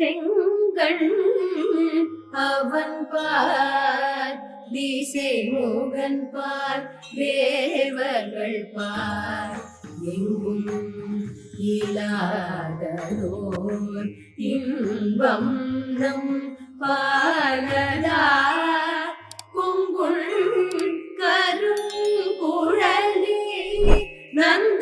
செங்கண் அவன் பார். திசை மோகன் பார் தேவர்கள் பார். எங்கும் இல்லாததோர் இன்பம் நம் பாரதா. கொங்குள் கருங்குழலி நந்தம்மை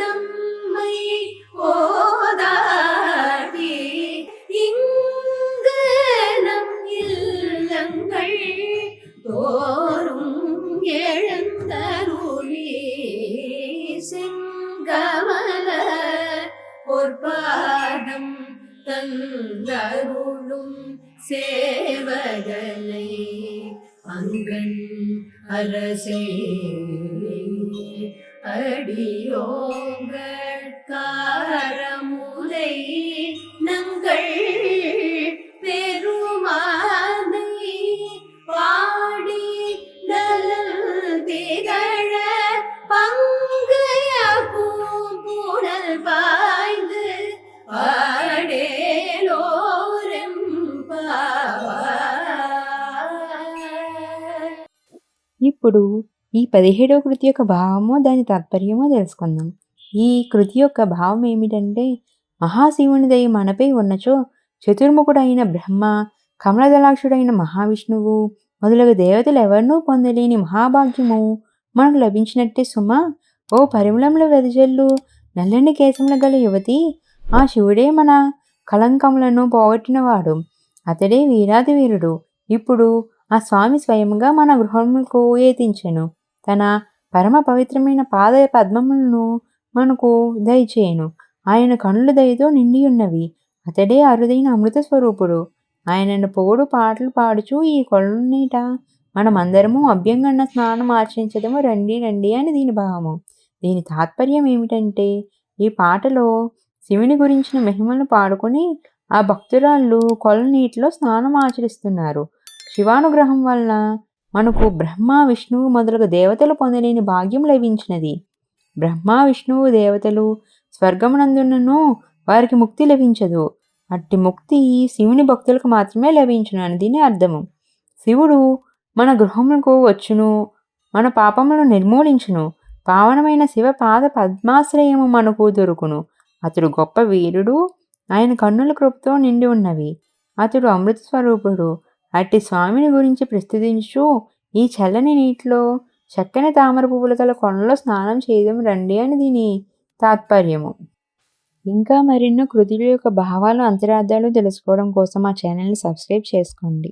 பாடம் தந்தருளும் சேவகனை அங்கன் அரசே. அடியோங்கள் காரமுலை நங்கள் பெருமானை பாடி நலல் திகழ ఇప్పుడు ఈ పదిహేడవ కృతి యొక్క భావము దాని తాత్పర్యమో తెలుసుకుందాం. ఈ కృతి యొక్క భావం ఏమిటంటే మహాశివుని దయ మనపై ఉన్నచో చతుర్ముఖుడైన బ్రహ్మ కమలదలాక్షుడైన మహావిష్ణువు మొదలగు దేవతలు ఎవరినూ పొందలేని మహాభాగ్యము మనకు లభించినట్టే సుమ. ఓ పరిమళంలో వెదజల్లు నల్లని కేశముల గల యువతి ఆ శివుడే మన కలంకములను పోగొట్టినవాడు. అతడే వీరాది వీరుడు. ఇప్పుడు ఆ స్వామి స్వయంగా మన గృహములకు ఏతించెను. తన పరమ పవిత్రమైన పాద పద్మములను మనకు దయచేయను. ఆయన కనులు దయతో నిండి ఉన్నవి అతడే అరుదైన అమృత స్వరూపుడు. ఆయనను పొగుడు పాటలు పాడుచు ఈ కొలనీట మనమందరము అభ్యంగన్న స్నానం ఆచరించదము. రండి రండి అని దీని భావము. దీని తాత్పర్యం ఏమిటంటే ఈ పాటలో శివుని గురించిన మహిమను పాడుకొని ఆ భక్తురాళ్ళు కొలనీటిలో స్నానం ఆచరిస్తున్నారు. శివానుగ్రహం వలన మనకు బ్రహ్మ విష్ణువు మొదలగు దేవతలు పొందలేని భాగ్యం లభించినది. బ్రహ్మ విష్ణువు దేవతలు స్వర్గమునందునను వారికి ముక్తి లభించదు. అట్టి ముక్తి శివుని భక్తులకు మాత్రమే లభించును అని దీని అర్థము. శివుడు మన గృహములకు వచ్చును మన పాపములను నిర్మూలించును. పావనమైన శివ పాద పద్మాశ్రయము మనకు దొరుకును. అతడు గొప్ప వీరుడు ఆయన కన్నుల కృపతో నిండి ఉన్నవి. అతడు అమృత స్వరూపుడు అట్టి స్వామిని గురించి ప్రస్తుతించు ఈ చల్లని నీటిలో చక్కని తామర పువ్వుల గల కొండలో స్నానం చేయడం రండి అని దీని తాత్పర్యము. ఇంకా మరెన్నో కృతుల యొక్క భావాలు అంతరార్థాలు తెలుసుకోవడం కోసం మా ఛానల్ని సబ్స్క్రైబ్ చేసుకోండి.